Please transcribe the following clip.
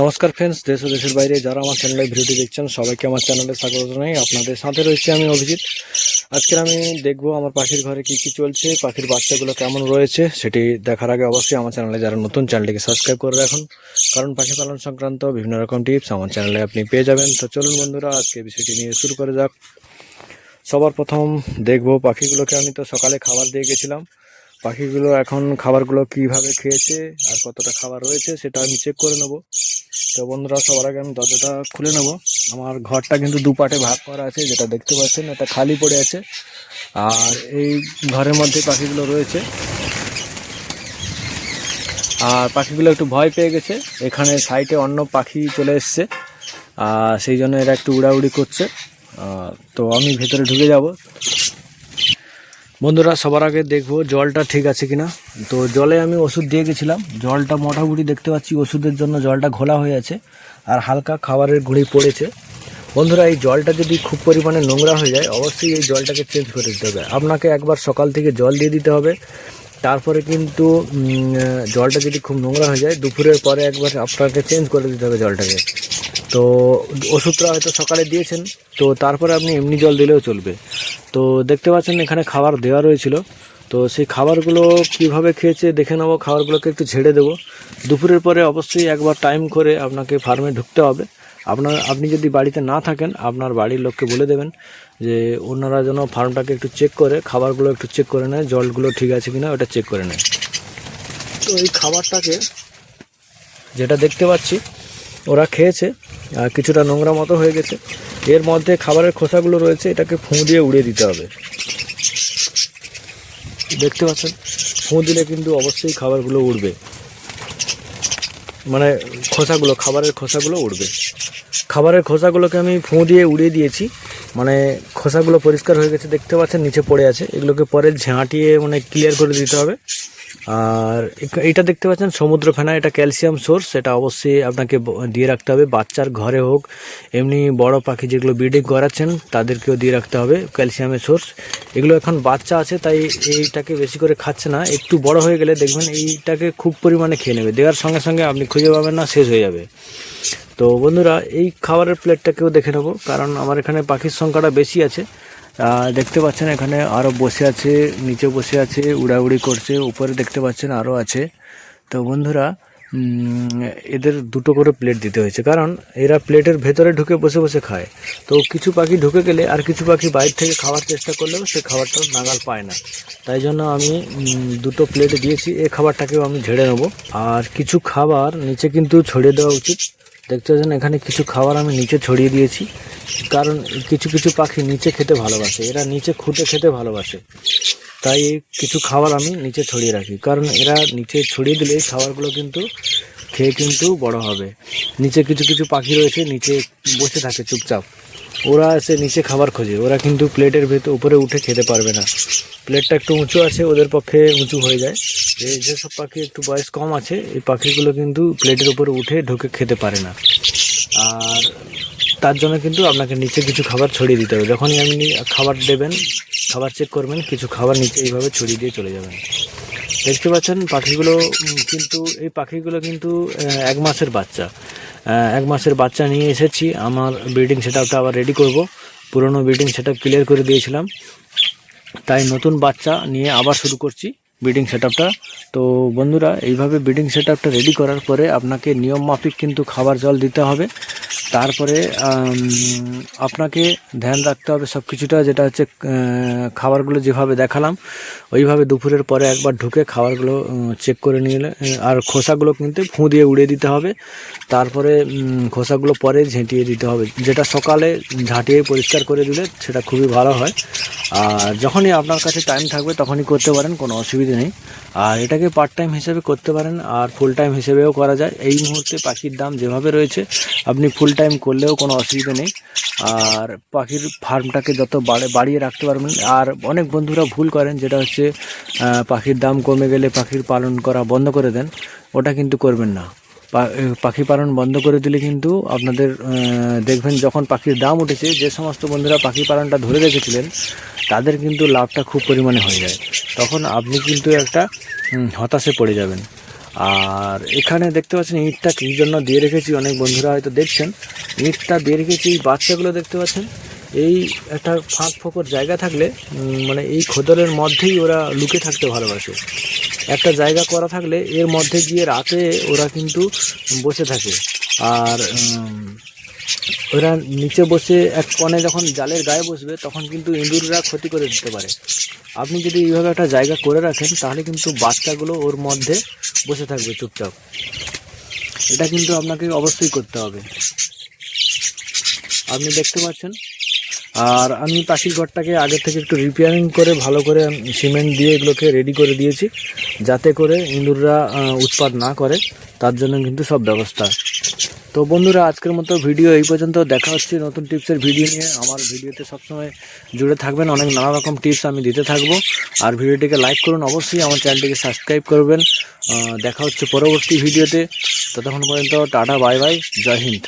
নমস্কার ফ্রেন্ডস দেশ ও দেশের বাইরে যারা আমার চ্যানেলে ভিডিওটি দেখছেন, সবাইকে আমার চ্যানেলে স্বাগত জানাই। আপনাদের সাথে রয়েছে আমি অভিজিৎ। আজকের আমি দেখব আমার পাখির ঘরে কি কি চলছে, পাখির বাচ্চাগুলো কেমন রয়েছে, সেটি দেখার আগে অবশ্যই আমার চ্যানেলে যারা নতুন চ্যানেলটিকে সাবস্ক্রাইব করে রাখুন। কারণ পাখি পালন সংক্রান্ত বিভিন্ন রকম টিপস আমার চ্যানেলে আপনি পেয়ে যাবেন। তো চলুন বন্ধুরা, আজকে বিষয়টি নিয়ে শুরু করে যাক। সবার প্রথম দেখব পাখিগুলোকে আমি তো সকালে খাবার দিয়ে গেছিলাম। পাখিগুলো এখন খাবারগুলো কীভাবে খেয়েছে আর কতটা খাবার রয়েছে সেটা আমি চেক করে নেব। তো বন্ধুরা, সবার আগে আমি দরজাটা খুলে নেব। আমার ঘরটা কিন্তু দু পাটে ভাগ করা আছে, যেটা দেখতে পাচ্ছেন, এটা খালি পড়ে আছে। আর এই ঘরের মধ্যে পাখিগুলো রয়েছে। আর পাখিগুলো একটু ভয় পেয়ে গেছে। এখানে সাইডে অন্য পাখি চলে এসছে। আর সেই জন্য এরা একটু উড়াউড়ি করছে। তো আমি ভেতরে ঢুকে যাব। বন্ধুরা, সবার আগে দেখব জলটা ঠিক আছে কিনা। তো জলে আমি ওষুধ দিয়ে গেছিলাম। জলটা মোটামুটি দেখতে পাচ্ছি, ওষুধের জন্য জলটা ঘোলা হয়ে আছে আর হালকা খাবারের গুঁড়ি পড়েছে। বন্ধুরা, এই জলটা যদি খুব পরিমাণে নোংরা হয়ে যায়, অবশ্যই এই জলটাকে চেঞ্জ করে দিতে হবে। আপনাকে একবার সকাল থেকে জল দিয়ে দিতে হবে। তারপরে কিন্তু জলটা যদি খুব নোংরা হয়ে যায়, দুপুরের পরে একবার আপনাকে চেঞ্জ করে দিতে হবে জলটাকে। তো ওষুধটা হয়তো সকালে দিয়েছেন, তো তারপরে আপনি এমনি জল দিলেও চলবে। তো দেখতে পাচ্ছেন এখানে খাবার দেওয়া রয়েছিল। তো সেই খাবারগুলো কীভাবে খেয়েছে দেখে নেব, খাবারগুলোকে একটু ঝেড়ে দেবো। দুপুরের পরে অবশ্যই একবার টাইম করে আপনাকে ফার্মে ঢুকতে হবে। আপনার, আপনি যদি বাড়িতে না থাকেন, আপনার বাড়ির লোককে বলে দেবেন যে ওনারা যেন ফার্মটাকে একটু চেক করে, খাবারগুলো একটু চেক করে নেয়, জলগুলো ঠিক আছে কিনা ওটা চেক করে নেয়। তো এই খাবারটাকে যেটা দেখতে পাচ্ছি, ওরা খেয়েছে। কিছুটা নোংরা মতো হয়ে গেছে। এর মধ্যে খাবারের খোসাগুলো রয়েছে, এটাকে ফুঁ দিয়ে উড়িয়ে দিতে হবে। দেখতে পাচ্ছেন? ফুঁ দিলে কিন্তু অবশ্যই খাবারগুলো উড়বে। মানে খোসাগুলো, খাবারের খোসাগুলো উড়বে। খাবারের খোসাগুলোকে আমি ফুঁ দিয়ে উড়িয়ে দিয়েছি। মানে খোসাগুলো পরিষ্কার হয়ে গেছে, দেখতে পাচ্ছেন, নিচে পড়ে আছে। এগুলোকে পরে ঝাঁটিয়ে মানে ক্লিয়ার করে দিতে হবে। আর এটা দেখতে পাচ্ছেন সমুদ্র ফেনা এটা ক্যালসিয়াম সোর্স, এটা অবশ্যই আপনাকে দিয়ে রাখতে হবে। বাচ্চার ঘরে হোক, এমনি বড় পাখি যেগুলো ব্রিডিং করাচ্ছেন, তাদেরকেও দিয়ে রাখতে হবে ক্যালসিয়ামের সোর্স। এগুলো এখন বাচ্চা আছে, তাই এইটাকে বেশি করে খাচ্ছে না। একটু বড় হয়ে গেলে দেখবেন এইটাকে খুব পরিমাণে খেয়ে নেবে। দেওয়ার সঙ্গে সঙ্গে আপনি খুঁজে পাবেন না, শেষ হয়ে যাবে। তো বন্ধুরা, এই খাবারের প্লেটটাকেও দেখে নেব, কারণ আমার এখানে পাখির সংখ্যাটা বেশি আছে। দেখতে পাচ্ছেন এখানে আরও বসে আছে, নিচে বসে আছে, উড়াউড়ি করছে, উপরে দেখতে পাচ্ছেন আরও আছে। তো বন্ধুরা এদের দুটো করে প্লেট দিতে হয়েছে, কারণ এরা প্লেটের ভেতরে ঢুকে বসে বসে খায়। তো কিছু পাখি ঢুকে গেলে আর কিছু পাখি বাইরে থেকে খাওয়ার চেষ্টা করলেও সে খাবারটা নাগাল পায় না। তাই জন্য আমি দুটো প্লেট দিয়েছি, এই খাবারটাকেও আমি ঝেড়ে নেব। আর কিছু খাবার নিচে কিন্তু ছড়িয়ে দেওয়া উচিত। দেখতে পাচ্ছেন, এখানে কিছু খাবার আমি নিচে ছড়িয়ে দিয়েছি। কারণ কিছু কিছু পাখি নিচে খেতে ভালোবাসে। এরা নিচে খুঁটে খেতে ভালোবাসে। তাই কিছু খাবার আমি নিচে ছড়িয়ে রাখি। কারণ এরা নিচে ছড়িয়ে দিলে এই খাবারগুলো কিন্তু খেয়ে কিন্তু বড় হবে। নিচে কিছু কিছু পাখি রয়েছে, নিচে বসে থাকে চুপচাপ। ওরা এসে নিচে খাবার খোঁজে। ওরা কিন্তু প্লেটের ভেতর, উপরে উঠে খেতে পারবে না। প্লেটটা একটু উঁচু আছে, ওদের পক্ষে উঁচু হয়ে যায়। এই যেসব পাখি একটু বয়স কম আছে, এই পাখিগুলো কিন্তু প্লেটের উপরে উঠে ঢুকে খেতে পারে না। আর তার জন্য কিন্তু আপনাকে নিচে কিছু খাবার ছড়িয়ে দিতে হবে। যখনই আপনি খাবার দেবেন, খাবার চেক করবেন, কিছু খাবার নিচে এইভাবে ছড়িয়ে দিয়ে চলে যাবেন। দেখতে পাচ্ছেন পাখিগুলো কিন্তু এই পাখিগুলো কিন্তু এক মাসের বাচ্চা। এক মাসের বাচ্চা নিয়ে এসেছি। আমার ব্রিডিং সেট আপটা আবার রেডি করব। পুরনো ব্রিডিং সেট আপ ক্লিয়ার করে দিয়েছিলাম। তাই নতুন বাচ্চা নিয়ে আবার শুরু করছি। ব্রিডিং সেট তো বন্ধুরা, এইভাবে ব্রিডিং সেট রেডি করার পরে আপনাকে নিয়ম মাফিক কিন্তু খাবার জল দিতে হবে। তারপরে আপনাকে ধ্যান রাখতে হবে সব কিছুটা যেটা হচ্ছে খাবারগুলো যেভাবে দেখালাম, ওইভাবে দুপুরের পরে একবার ঢুকে খাবারগুলো চেক করে নিলে আর খোসাগুলো কিন্তু ফুঁ দিয়ে উড়িয়ে দিতে হবে। তারপরে খোসাগুলো পরে ঝেঁটিয়ে দিতে হবে। যেটা সকালে ঝাঁটিয়ে পরিষ্কার করে দিলে, সেটা খুবই ভালো হয়। আর যখনই আপনার কাছে টাইম থাকবে তখনই করতে পারেন, কোনো অসুবিধা নেই। আর এটাকে পার্ট টাইম হিসেবে করতে পারেন, আর ফুল টাইম হিসেবেও করা যায়। এই মুহূর্তে পাখির দাম যেভাবে রয়েছে, আপনি ফুল টাইম করলেও কোনো অসুবিধা নেই। আর পাখির ফার্মটাকে যত বাড়ে, বাড়িয়ে রাখতে পারবেন। আর অনেক বন্ধুরা ভুল করেন, যেটা হচ্ছে পাখির দাম কমে গেলে পাখির পালন করা বন্ধ করে দেন। ওটা কিন্তু করবেন না। পাখি পালন বন্ধ করে দিলে কিন্তু আপনাদের দেখবেন যখন পাখির দাম উঠেছে, যে সমস্ত বন্ধুরা পাখি পালনটা ধরে রেখেছিলেন তাদের কিন্তু লাভটা খুব পরিমাণে হয়ে যায়। তখন আপনি কিন্তু একটা হতাশে পড়ে যাবেন। আর এখানে দেখতে পাচ্ছেন ইঁটটা কী জন্য দিয়ে রেখেছি, অনেক বন্ধুরা হয়তো দেখছেন। ইঁটটা দিয়ে রেখেছি বাচ্চাগুলো দেখতে পাচ্ছেন। এই একটা ফাঁক ফোকর জায়গা থাকলে মানে এই খোদরের মধ্যেই ওরা লুকে থাকতে ভালোবাসে। একটা জায়গা করা থাকলে এর মধ্যে গিয়ে রাতে ওরা কিন্তু বসে থাকে। আর ওরা নিচে বসে এক কোণে যখন জালের গায়ে বসবে তখন কিন্তু ইঁদুররা ক্ষতি করে দিতে পারে। আপনি যদি এইভাবে একটা জায়গা করে রাখেন তাহলে কিন্তু বাচ্চাগুলো ওর মধ্যে বসে থাকবে চুপচাপ। এটা কিন্তু আপনাকে অবশ্যই করতে হবে। আপনি দেখতে পাচ্ছেন? আর আমি পাখির ঘরটাকে আগে থেকে একটু রিপেয়ারিং করে ভালো করে সিমেন্ট দিয়ে এগুলোকে রেডি করে দিয়েছি যাতে করে ইঁদুররা আহ, উৎপাত না করে তার জন্য কিন্তু সব ব্যবস্থা। তো বন্ধুরা, আজকের মতো ভিডিও এই পর্যন্ত। দেখা হচ্ছে নতুন টিপসের ভিডিও নিয়ে। আমার ভিডিওতে সবসময় জুড়ে থাকবেন। অনেক নানা রকম টিপস আমি দিতে থাকব। আর ভিডিওটিকে লাইক করুন। অবশ্যই আমার চ্যানেলটিকে সাবস্ক্রাইব করবেন। দেখা হচ্ছে পরবর্তী ভিডিওতে। ততক্ষণ পর্যন্ত টাটা, বাই বাই। জয় হিন্দ।